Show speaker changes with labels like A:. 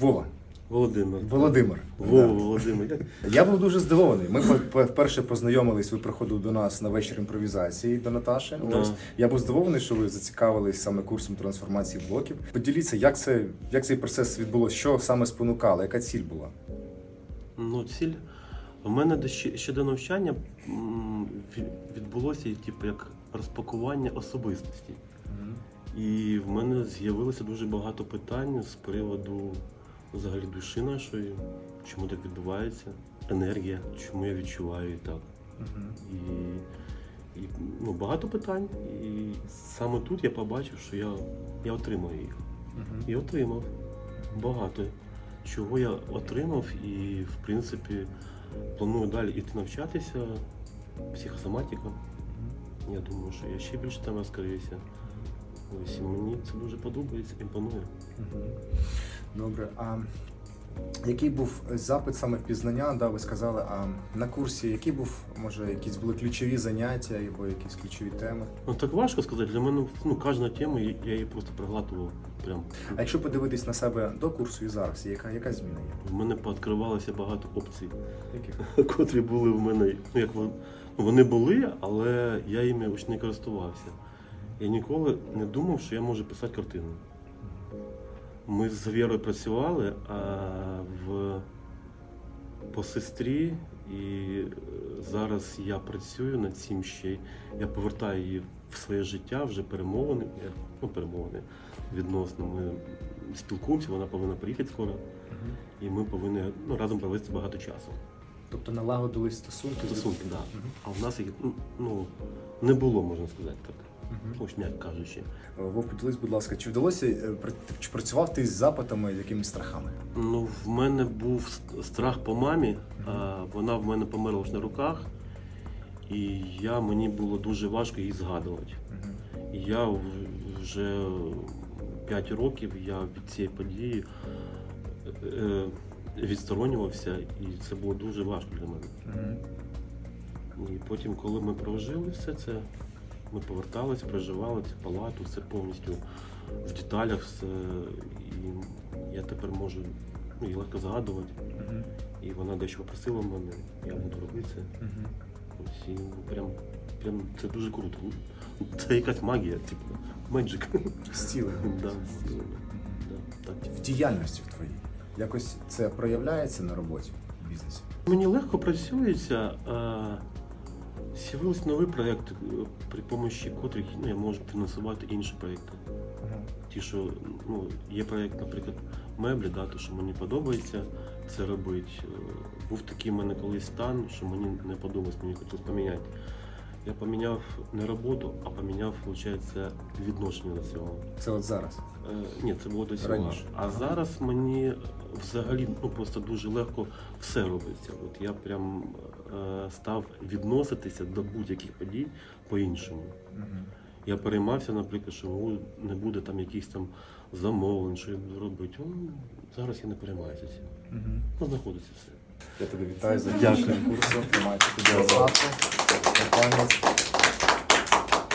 A: Вова.
B: Володимир.
A: Володимир.
B: Вова,
A: Да.
B: Володимир.
A: Я був дуже здивований. Ми вперше познайомились. Ви приходили до нас на вечір імпровізації до Наташі.
B: Да.
A: Ось я був здивований, що ви зацікавились саме курсом трансформації блоків. Поділіться, як це як цей процес відбулося, що саме спонукало, яка ціль була?
B: Ну, ціль. У мене до ще до навчання відбулося типу, як розпакування особистості. І в мене з'явилося дуже багато питань з приводу взагалі душі нашої, чому так відбувається, енергія, чому я відчуваю і так. І, і ну, багато питань. І саме тут я побачив, що я, я отримав їх. І отримав багато. Чого я отримав, і в принципі планую далі іти навчатися, психосоматика. Я думаю, що я ще більше там розкриюся. Ось і мені це дуже подобається, імпонує.
A: Добре. А який був запит саме в пізнання? Да, ви сказали, а на курсі який був, може, якісь були ключові заняття або якісь ключові теми?
B: Ну так важко сказати. Для мене ну, кожна тема, я її просто проглатував. Прям.
A: А якщо подивитись на себе до курсу і зараз, яка, яка зміна є?
B: В мене пооткривалося багато опцій,
A: Яких?
B: котрі були в мене. Ну, як вони, вони були, але я їми не користувався. Я ніколи не думав, що я можу писати картину. Ми з Вірою працювали а в по сестрі, і е, зараз я працюю над цим ще. Я повертаю її в своє життя вже перемовини. Ну, перемовини відносно. Ми спілкуємося, вона повинна приїхати скоро, і ми повинні ну, разом провести багато часу.
A: Тобто налагодились стосунки?
B: Стосунки, так. Да.
A: Мгм.
B: А в нас їх ну, ну, не було, можна сказати так. Ось м'яко кажучи.
A: Вов, поділись, будь ласка, чи вдалося е, пр- чи працював ти з запитами, якимись страхами?
B: Ну, в мене був с- страх по мамі. А, вона в мене померла ж на руках, і я, мені було дуже важко її згадувати. І я в- вже 5 років я від цієї події е, відсторонювався, і це було дуже важко для мене.
A: Мгм.
B: І потім, коли ми прожили все це, ми поверталися, проживали цю палату, все повністю в деталях, все. І я тепер можу ну, її легко згадувати.
A: Мгм.
B: І вона дещо попросила мене, я буду робити це.
A: Мгм.
B: Ось і ну, прям, прям це дуже круто. Це якась магія, типу, меджик.
A: Зцілення.
B: Да, да, так.
A: В діяльності в твоїй. Якось це проявляється на роботі в бізнесі?
B: Мені легко працюється. а, З'явились нові проєкти, е, при помощі котрих ну, я можу фінансувати інші проєкти. Ті, що ну, є проєкт, наприклад, меблі, да, то, що мені подобається це робити. Е, Був такий в мене колись стан, що мені не подобалось, мені хотілося поміняти. Я поміняв не роботу, а поміняв, виходить, відношення до цього.
A: Це от зараз.
B: Е, ні, це було до цього.
A: Раніше.
B: А
A: Ага.
B: зараз мені взагалі ну, просто дуже легко все робиться. От я прям е, став відноситися до будь-яких подій по-іншому.
A: Мгм.
B: Я переймався, наприклад, що ну, не буде там якихось там замовлень, що я буду робити. Ну, зараз я не переймаюся цим.
A: Мгм.
B: Ну, знаходиться все.
A: Я тебе вітаю за
B: Дякую.
A: курсу. Тримайте за Компанія